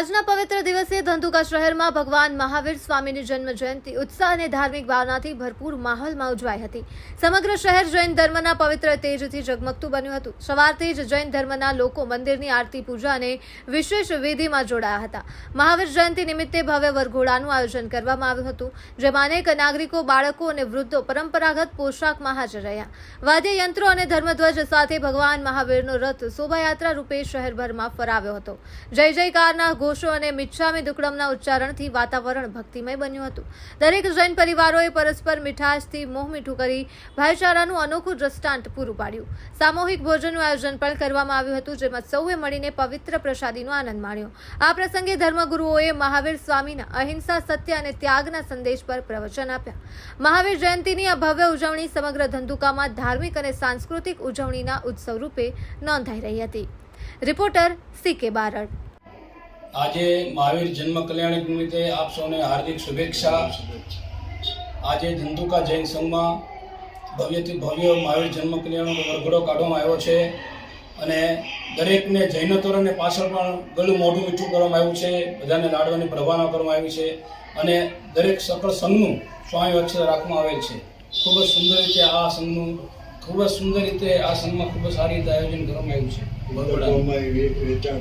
આજના પવિત્ર દિવસે ધંધુકા શહેરમાં ભગવાન મહાવીર સ્વામીની જન્મ જયંતિ ઉત્સાહ અને ધાર્મિક ભાવનાથી ભરપૂર માહોલમાં ઉજવાઈ હતી. સમગ્ર શહેર જૈન ધર્મના પવિત્ર તેજથી ઝગમગતું બન્યું હતું. સવારથી જ જૈન ધર્મના લોકો મંદિરની આરતી, પૂજા અને વિશેષ વિધિમાં જોડાયા હતા. મહાવીર જયંતિ નિમિત્તે ભવ્ય વરઘોડાનું આયોજન કરવામાં આવ્યું હતું, જેમાં અનેક નાગરિકો, બાળકો અને વૃદ્ધો પરંપરાગત પોશાકમાં હાજર રહ્યા. વાદ્ય યંત્રો અને ધર્મધ્વજ સાથે ભગવાન મહાવીરનો રથ શોભાયાત્રા રૂપે શહેરભરમાં ફરાવ્યો હતો. જય જયકારના ઘોષો અને મિચ્છામી દુકડમના ઉચ્ચારણથી વાતાવરણ ભક્તિમય બન્યું હતું. દરેક જૈન પરિવારોએ પરસ્પર મીઠાશથી મોહ મીઠું કરી ભાઈચારાનું અનોખું દ્રષ્ટાંત પૂરું પાડ્યું. સામૂહિક ભોજનનું આયોજન પણ કરવામાં આવ્યું હતું, જેમાં સૌએ મળીને પવિત્ર પ્રસાદીનો આનંદ માણ્યો. આ પ્રસંગે ધર્મગુરુઓએ મહાવીર સ્વામીના અહિંસા, સત્ય અને ત્યાગના સંદેશ પર પ્રવચન આપ્યા. મહાવીર જયંતિની આ ભવ્ય ઉજવણી સમગ્ર ધંધુકામાં ધાર્મિક અને સાંસ્કૃતિક ઉજવણીના ઉત્સવ રૂપે નોંધાઈ રહી હતી. રિપોર્ટર સી કે બારડ. આજે મહાવીર જન્મ કલ્યાણક નિમિત્તે આપ સૌને હાર્દિક શુભેચ્છા. આજે ધંધુકા જૈન સંઘમાં ભવ્યથી ભવ્ય મહાવીર જન્મ કલ્યાણનો વરઘડો કાઢવામાં આવ્યો છે અને દરેકને જૈનતોરને પાછળ પણ ગળું મોઢું મીઠું કરવામાં આવ્યું છે. બધાને લાડવાની પ્રભાવના કરવામાં આવી છે અને દરેક સકળ સંઘનું સ્વામી વચ્ચે રાખવામાં આવેલ છે. ખૂબ જ સુંદર રીતે આ સંઘનું, ખૂબ જ સુંદર રીતે આ સંઘમાં ખૂબ જ સારી રીતે આયોજન કરવામાં આવ્યું છે. વરઘોડાનું. વેચાણ